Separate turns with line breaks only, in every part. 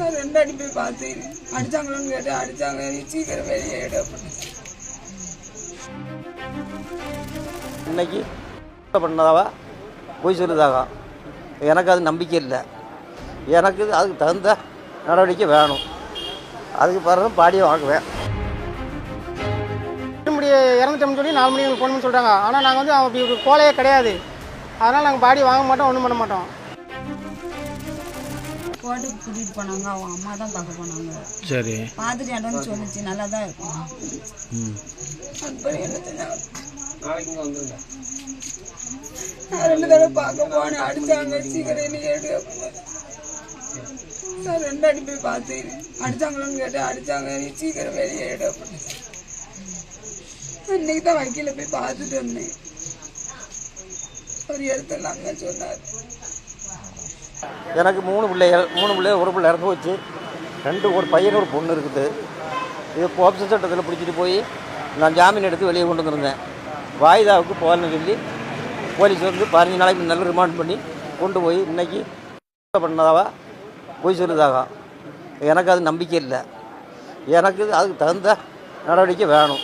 நான் ரெண்டு அடி போய் பார்த்தேன். அடிச்சாங்களோன்னு கேட்டு அடிச்சாங்க. நீ சீக்கிரம் வெளியே
இன்னைக்கு பண்ணதாவா? பொய் சொல்லுதாகா? எனக்கு அது நம்பிக்கை இல்லை. எனக்கு அதுக்கு தகுந்த நடவடிக்கை வேணும். அதுக்கு பிறகு பாடியை வாங்குவேன்.
மணி இறந்துட்டோம்னு சொல்லி நாலு மணி ஃபோன் பண்ணி சொல்கிறாங்க ஆனால் நாங்கள் வந்து அப்படி ஒரு கோலையே கிடையாது. அதனால் நாங்கள் பாடி வாங்க மாட்டோம் ஒன்றும் பண்ண மாட்டோம்.
கோட்டுக்கு கூட்டிகிட்டு போனாங்க. அவங்க அம்மா தான் பார்க்க போனாங்க.
சரி.
பார்த்துட்டு இடம்னு சொல்லிச்சு. நல்லா தான் இருக்கும் ரெண்டு தடவை பார்க்க போனேன். அடிச்சாங்க. சீக்கிரம் அப்படின்னு. நான் ரெண்டு அடி போய் பார்த்தேன். அடிச்சாங்களோன்னு கேட்டு அடிச்சாங்க. நீ சீக்கிரம் வெளியே எடு அப்படின்னு இன்னைக்கு தான் வக்கீல போய் பார்த்துட்டு வந்தேன். ஒரு இடத்துல அங்கே சொன்னார்.
எனக்கு மூணு பிள்ளைகள் மூணு பிள்ளைகள் ஒரு பிள்ளை இறந்து போச்சு. ரெண்டு ஒரு பையன் ஒரு பொண்ணு இருக்குது. இது போப்ஸ் சட்டத்தில் பிடிச்சிட்டு போய் நான் ஜாமீன் எடுத்து வெளியே கொண்டு வந்திருந்தேன். வாய்தாவுக்கு போகலன்னு சொல்லி போலீஸ் வந்து பதினஞ்சு நாளைக்கு நல்ல ரிமாண்ட் பண்ணி கொண்டு போய் இன்னைக்கு பண்ணதாவா? பொய் சொல்லுதாகா. எனக்கு அது நம்பிக்கை இல்லை. எனக்கு அதுக்கு தகுந்த நடவடிக்கை வேணும்.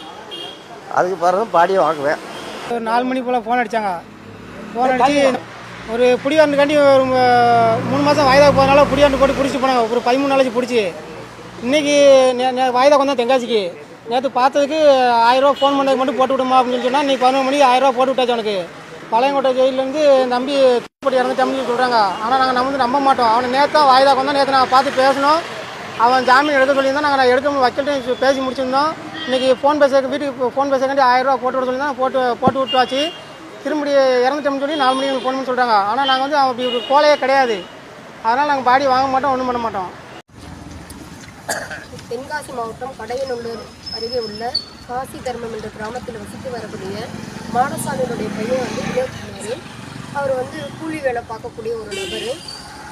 அதுக்கு பிறகு பாடியை வாங்குவேன்.
ஒரு நாலு மணி போல் ஃபோன் அடித்தாங்க ஃபோன் அடித்து ஒரு புடியாண்டுக்காண்டி ஒரு மூணு மாதம் வாய்தா போகிறனால புடியாண்டு போட்டு பிடிச்சி போனாங்க. ஒரு பதிமூணு நாளைக்கு பிடிச்சி. இன்றைக்கி வாய்தா வந்தேன் தெங்காசிக்கு. நேற்று பார்த்ததுக்கு ஆயிரரூவா ஃபோன் பண்ணதுக்கு மட்டும் போட்டு விடுமா அப்படின்னு சொன்னால் இன்றைக்கி பதினொரு மணிக்கு ஆயிரரூவா போட்டு விட்டாச்சு அவனுக்கு. பழையங்கோட்டை ஜெயிலேருந்து நம்பி தூத்துக்குடி இறந்துட்டோம்னு தமிழ் சொல்கிறாங்க ஆனால் நாங்கள் நம்ம வந்து நம்ப மாட்டோம். அவனை நேற்று வாய்தா வந்தோம் நேற்று நாங்கள் பார்த்து பேசணும். அவன் ஜாமீன் எடுக்க சொல்லியிருந்தோம் நாங்கள் எடுக்க வக்கீல்கிட்ட பேசி முடிச்சிருந்தோம். இன்றைக்கி ஃபோன் பேச வீட்டுக்கு ஃபோன் பேசக்காண்டி ஆயிரரூவா போட்டு விட சொல்லி தான் போட்டு போட்டு விட்டுவாச்சு திரும்பி இறந்துட்டோம்னு சொல்லி நாலு மணிக்கு ஃபோன் பண்ணி சொல்கிறாங்க ஆனால் நாங்கள் வந்து அப்படி ஒரு கோலையே கிடையாது. அதனால் நாங்கள் பாடி வாங்க மாட்டோம் ஒன்றும் பண்ண மாட்டோம்.
தென்காசி மாவட்டம் கடையநல்லூர் அருகே உள்ள காசி தர்மம் என்ற கிராமத்தில் வசித்து வரக்கூடிய மாடசாமியினுடைய பையன் வந்து வினோத்குமார் அவர் வந்து கூலி வேலை பார்க்கக்கூடிய ஒரு நபர்.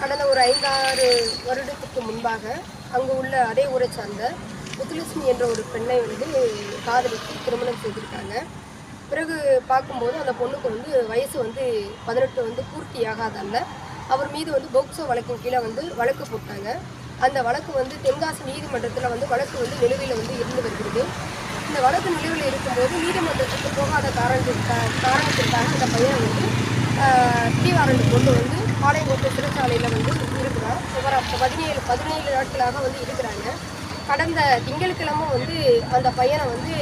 கடந்த ஒரு ஐந்தாறு வருடத்துக்கு முன்பாக அங்கு உள்ள அதே ஊரை சார்ந்த முத்துலட்சுமி என்ற ஒரு பெண்ணை வந்து காதலித்து திருமணம் செய்திருக்காங்க. பிறகு பார்க்கும்போது அந்த பொண்ணுக்கு வந்து வயசு வந்து பதினெட்டு வந்து பூர்த்தி ஆகாதல்ல. அவர் மீது வந்து போக்சோ வழக்கின் கீழே வந்து வழக்கு போட்டாங்க. அந்த வழக்கு வந்து தென்காசி நீதிமன்றத்தில் வந்து வழக்கு வந்து நிலுவையில் வந்து இருந்து வருகிறது. இந்த வழக்கு நிலுவையில் இருக்கும்போது நீதிமன்றத்துக்கு போகாத காரணத்திற்காக காரணத்திற்காக அந்த பையன் வந்து தீவாரண்டு கொண்டு வந்து பாளையங்கோட்டை சிறைச்சாலையில் வந்து இருக்கிறார் சுமார் அப்போ பதினேழு பதினேழு நாட்களாக வந்து இருக்கிறாங்க. கடந்த திங்கட்கிழமை வந்து அந்த பையனை வந்து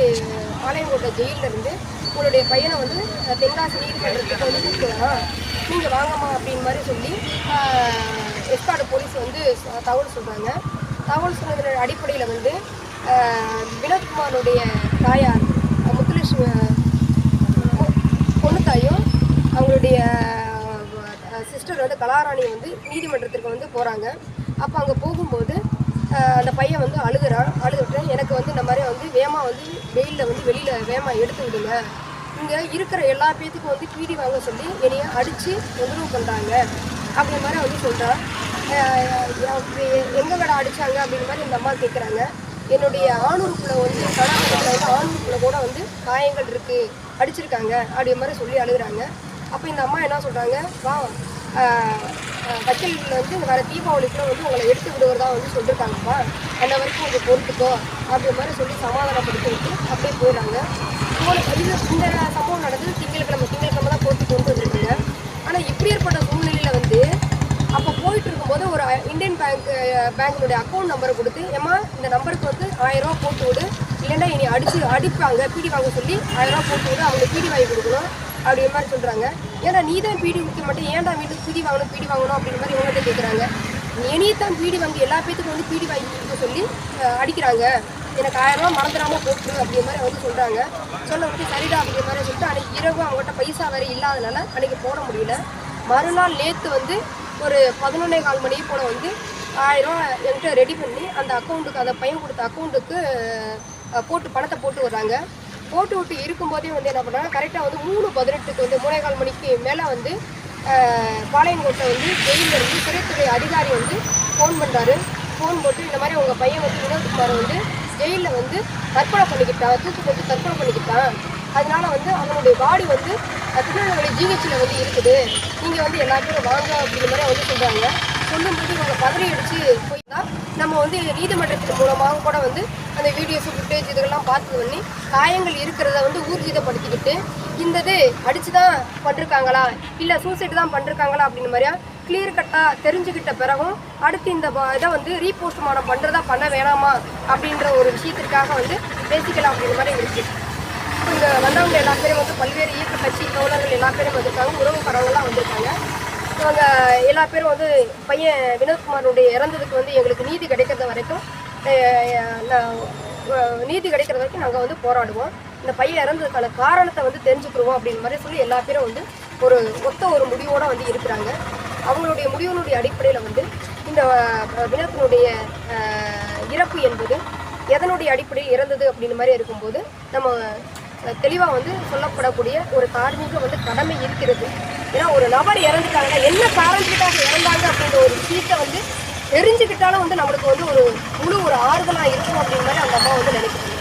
பாளையங்கோட்டை ஜெயிலில் இருந்து உங்களுடைய பையனை வந்து அஹ், தென்காசி நீதிமன்றத்துக்கு வந்து கூப்பிட்டு நீங்கள் வாங்கம்மா அப்படின்னு மாதிரி சொல்லி எஸ்காடு போலீஸ் வந்து தகவல் சொல்கிறாங்க தகவல் சொன்னதன் அடிப்படையில் வந்து வினோத்குமாருடைய தாயார் முத்துலட்சுமி பொ- பொண்ணுத்தாயும் அவங்களுடைய சிஸ்டர் வந்து கலாராணி வந்து நீதிமன்றத்திற்கு வந்து போகிறாங்க அப்போ அங்கே போகும்போது அந்த பையன் வந்து அழுகுறான் அழுதுட்டு எனக்கு வந்து இந்த மாதிரி வந்து வேமா வந்து வெயிலில் வந்து வெளியில் வேமா எடுத்து விடுங்க. இங்கே இருக்கிற எல்லா பேத்துக்கும் வந்து பீடி வாங்க சொல்லி என்னைய அடித்து தொந்தரவு பண்ணுறாங்க அப்படி மாதிரி வந்து சொல்கிறான் எங்கள் கடை அடித்தாங்க அப்படிங்கிற மாதிரி இந்த அம்மா கேட்குறாங்க என்னுடைய ஆணூருக்குள்ள வந்து கடாபத்தில் வந்து ஆணூருக்குள்ள கூட வந்து காயங்கள் இருக்குது அடிச்சிருக்காங்க அப்படி மாதிரி சொல்லி அழுகுறாங்க. அப்போ இந்த அம்மா என்ன சொல்கிறாங்க வா வக்கீல் வந்து வர தீபாவளிக்குள்ள வந்து உங்களை எடுத்து விடுவதா வந்து சொல்லியிருக்காங்கப்பா அந்த வரைக்கும் கொஞ்சம் பொறுத்துக்கோ அப்படின்ற மாதிரி சொல்லி சமாதானப்படுத்தி விட்டு அப்படியே போயிடுறாங்க. போன இது இந்த சம்பவம் நடந்தது திங்கட்கிழமை. திங்கட்கிழமை தான் போட்டு கொண்டு வந்திருக்காங்க. ஆனால் இப்படி ஏற்பட்ட சூழ்நிலையில் வந்து அப்போ போயிட்டு இருக்கும்போது ஒரு இந்தியன் பேங்க் பேங்கினுடைய அக்கௌண்ட் நம்பரை கொடுத்து ஏம்மா இந்த நம்பருக்கு வந்து ஆயிரம் ரூபா போட்டு விடு. இல்லைன்னா இனி அடிச்சு அடிப்பாங்க பீடி வாங்க சொல்லி ஆயிரம் ரூபா போட்டு விடு. அவங்களுக்கு பீடி வாங்கி கொடுக்கணும். அப்படிங்கிற மாதிரி சொல்கிறாங்க ஏன்னா நீ தான் பீடி விற்க மாட்டேன் ஏன்டா வீட்டுக்கு பீடி வாங்கணும் பீடி வாங்கணும் அப்படின்ற மாதிரி இவங்கள்ட்ட கேட்குறாங்க இனி தான் பீடி வாங்கி எல்லா பேத்துக்கும் வந்து பீடி வாங்கி கொடுக்க சொல்லி அடிக்கிறாங்க. எனக்கு ஆயிரம் ரூபா மறந்துடாம போட்டு அப்படிங்கிற மாதிரி வந்து சொல்கிறாங்க சொல்ல வந்து சரிடா அப்படிங்கிற மாதிரி சொல்லிட்டு அன்றைக்கி இரவு அவங்ககிட்ட பைசா வேறு இல்லாதனால அன்னைக்கு போட முடியல. மறுநாள் நேற்று வந்து ஒரு பதினொன்னே கால் மணி போல் வந்து ஆயிரம் என்கிட்ட ரெடி பண்ணி அந்த அக்கௌண்ட்டுக்கு அந்த பையன் கொடுத்த அக்கௌண்ட்டுக்கு போட்டு பணத்தை போட்டு வர்றாங்க. போட்டு விட்டு இருக்கும்போதே வந்து என்ன பண்ணுறாங்க கரெக்டாக வந்து மூணு பதினெட்டுக்கு வந்து மூணே கால் மணிக்கு மேலே வந்து பாளையங்கோட்டை வந்து ஜெயிலில் இருந்து சிறைத்துறை அதிகாரி வந்து ஃபோன் பண்ணுறாரு ஃபோன் போட்டு இந்த மாதிரி உங்கள் பையன் வந்து வினோத்குமார் வந்து ஜெயிலில் வந்து தற்கொலை பண்ணிக்கிட்டான் தூக்கு போட்டு தற்கொலை பண்ணிக்கிட்டான் அதனால வந்து அவனுடைய பாடி வந்து திருநெல்வேலி ஜிஹெச்சில் வந்து இருக்குது. நீங்கள் வந்து எல்லா வாங்க அப்படிங்கிற மாதிரி வந்து சொல்கிறாங்க சொல்லும்போது இவங்க பதறி அடித்து போய் தான் நம்ம வந்து நீதிமன்றத்தின் மூலமாக கூட வந்து அந்த வீடியோஸ் ஃபுட்டேஜ் இதெல்லாம் பார்த்து பண்ணி காயங்கள் இருக்கிறத வந்து ஊர்ஜிதப்படுத்திக்கிட்டு இந்த இது அடித்து தான் பண்ணிருக்காங்களா? இல்லை சூசைட் தான் பண்ணிருக்காங்களா அப்படின்னு மாதிரியா கிளியர் கட்டாக தெரிஞ்சுக்கிட்ட பிறகும் அடுத்து இந்த இதை வந்து ரீபோஸ்ட்மார்ட்டம் பண்ணுறதா பண்ண வேணாமா அப்படின்ற ஒரு விஷயத்திற்காக வந்து பேசிக்கலாம் அப்படின்ற மாதிரி இருக்குது இங்கே வந்தவங்க எல்லா பேரும் வந்து பல்வேறு இயக்க கட்சி தோழர்கள் எல்லா பேரும் வந்திருக்காங்க உறவுக்காரங்களாம் வந்திருக்காங்க. நாங்கள் எல்லா பேரும் வந்து பையன் வினோத்குமாருடைய இறந்ததுக்கு வந்து எங்களுக்கு நீதி கிடைக்கிறது வரைக்கும் நீதி கிடைக்கிற வரைக்கும் நாங்கள் வந்து போராடுவோம். இந்த பையன் இறந்ததுக்கான காரணத்தை வந்து தெரிஞ்சுக்கிடுவோம் அப்படின்னு மாதிரி சொல்லி எல்லா பேரும் வந்து ஒரு ஒத்த ஒரு முடிவோடு வந்து இருக்கிறாங்க. அவங்களுடைய முடிவினுடைய அடிப்படையில் வந்து இந்த அஹ், வினோத்தினுடைய இறப்பு என்பது எதனுடைய அடிப்படையில் இறந்தது அப்படின்னு மாதிரி இருக்கும்போது நம்ம தெளிவாக வந்து சொல்லப்படக்கூடிய ஒரு தார்மீக வந்து கடமை இருக்கிறது. ஏன்னா ஒரு நபர் இறந்துட்டாங்க என்ன காரணத்துக்காக இறந்தாங்க அப்படின்ற ஒரு விஷயத்தை வந்து தெரிஞ்சுக்கிட்டாலும் வந்து நம்மளுக்கு வந்து ஒரு முழு ஒரு ஆறுதலாக இருக்கும் அப்படின்னு